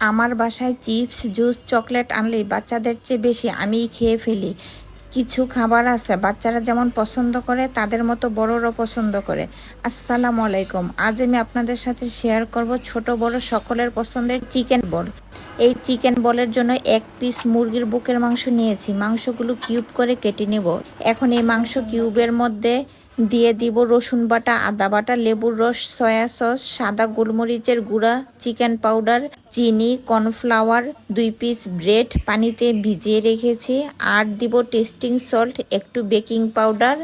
আমার বাসায় chips, juice, chocolate আনলে বাচ্চাদের চেয়ে বেশি আমিই খেয়ে ফেলি। কিছু খাবার আছে, বাচ্চারা যেমন পছন্দ করে, তাদের মতো বড়রাও পছন্দ করে। আসসালামু আলাইকুম। আজ আমি আপনাদের সাথে শেয়ার করব ছোট বড় সকলের পছন্দের চিকেন বল এই চিকেন বলের জন্য এক পিস মুরগির বুকের মাংস নিয়েছি। মাংসগুলো কিউব করে কেটে নেব। এখন এই মাংস কিউবের মধ্যে দিয়ে দিব রসুন বাটা, আদা বাটা, লেবুর রস, সয়া সস, সাদা গোলমরিচের গুঁড়া চিকেন পাউডার চিনি, কর্নফ্লাওয়ার, দুই পিস ব্রেড পানিতে ভিজিয়ে রেখেছি। আর দিব টেস্টিং সল্ট, একটু বেকিং পাউডার,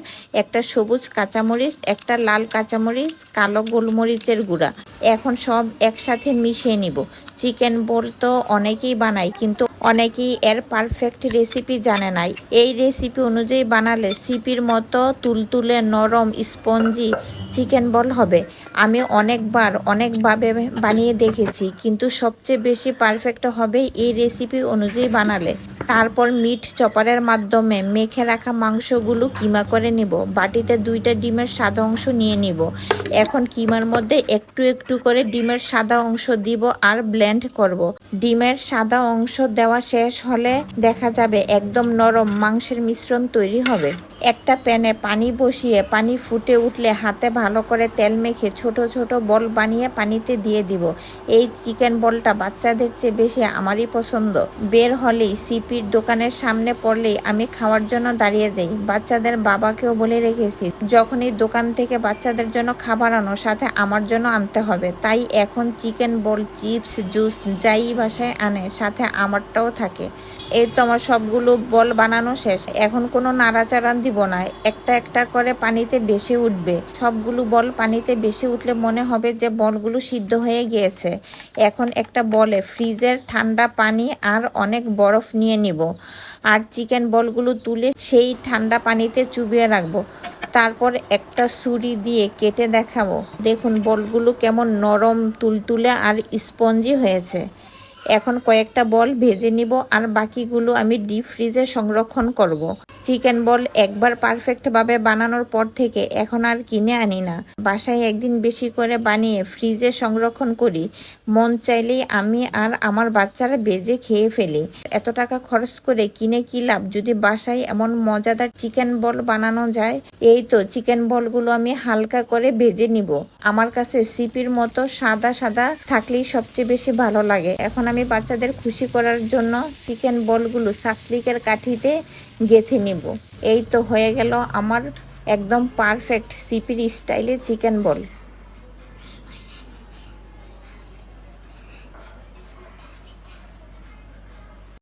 একটা সবুজ কাঁচামরিচ, একটা লাল কাঁচামরিচ, কালো গোলমরিচের গুঁড়া। এখন সব একসাথে মিশিয়ে নিব। চিকেন বল তো অনেকেই বানায়, কিন্তু অনেকেই এর পারফেক্ট রেসিপি জানে নাই। এই রেসিপি অনুযায়ী বানালে সিপির মতো তুলতুলে নরম স্পঞ্জি চিকেন বল হবে। আমি অনেকবার, অনেকভাবে বানিয়ে দেখেছি, কিন্তু সবচেয়ে বেশি পারফেক্ট হবে এই রেসিপি অনুযায়ী বানালে। তারপর মিট চপারের মাধ্যমে মেখে রাখা মাংসগুলো কিমা করে নিব। বাটিতে দুইটা ডিমের সাদা অংশ নিয়ে নিব। এখন কিমার মধ্যে একটু একটু করে ডিমের সাদা অংশ দিব আর ব্লেন্ড করব। ডিমের সাদা অংশ দেওয়া শেষ হলে দেখা যাবে একদম নরম মাংসের মিশ্রণ তৈরি হবে। একটা প্যানে পানি বসিয়ে পানি ফুটে উঠলে হাতে ভালো করে তেল মেখে ছোট ছোট বল বানিয়ে পানিতে দিয়ে দিব। এই চিকেন বলটা বাচ্চাদের চেয়ে বেশি আমারই পছন্দ। বের হলেই সিপির দোকানের সামনে পড়লেই আমি খাওয়ার জন্য দাঁড়িয়ে যাই। বাচ্চাদের বাবাকেও বলে রেখেছি, যখনই দোকান থেকে বাচ্চাদের জন্য খাবার আনো, সাথে আমার জন্য আনতে হবে। তাই এখন চিকেন বল, চিপস, জুস যাই বাসায় আনে, সাথে আমারটাও থাকে। এই তো আমার সবগুলো বল বানানো শেষ। এখন কোনো নাড়াচাড়া দিব না। একটা একটা করে পানিতে বেশি উঠবে। সবগুলো বল পানিতে বেশি উঠলে মনে হবে যে বলগুলো সিদ্ধ হয়ে গিয়েছে। এখন একটা বলে ফ্রিজের ঠান্ডা পানি আর অনেক বরফ নিয়ে নিব। আর চিকেন বলগুলো তুলে সেই ঠান্ডা পানিতে চুবিয়ে রাখব। তারপর একটা ছুরি দিয়ে কেটে দেখাবো। দেখুন, বলগুলো কেমন নরম, তুলতুলে আর স্পঞ্জি হয়েছে। এখন কয়েকটা বল ভেজে নিব আর বাকিগুলো আমি ডিপ ফ্রিজে সংরক্ষণ করব। চিকেন বল একবার পারফেক্টভাবে বানানোর পর থেকে এখন আর কিনে আনি না। বাসায় একদিন বেশি করে বানিয়ে ফ্রিজে সংরক্ষণ করি। মন চাইলেই আমি আর আমার বাচ্চারা বেজে খেয়ে ফেলি। এত টাকা খরচ করে কিনে কি লাভ? যদি বাসায় এমন মজাদার চিকেন বল বানানো যায়, এই তো চিকেন বলগুলো আমি হালকা করে ভেজে নিব। আমার কাছে সিপির মতো সাদা সাদা থাকলেই সবচেয়ে বেশি ভালো লাগে। এখন আমি বাচ্চাদের খুশি করার জন্য চিকেন বলগুলো সাসলিকের কাঠিতে গেঁথে নিব। এই তো হয়ে গেল আমার একদম পারফেক্ট সিপির স্টাইলে চিকেন বল।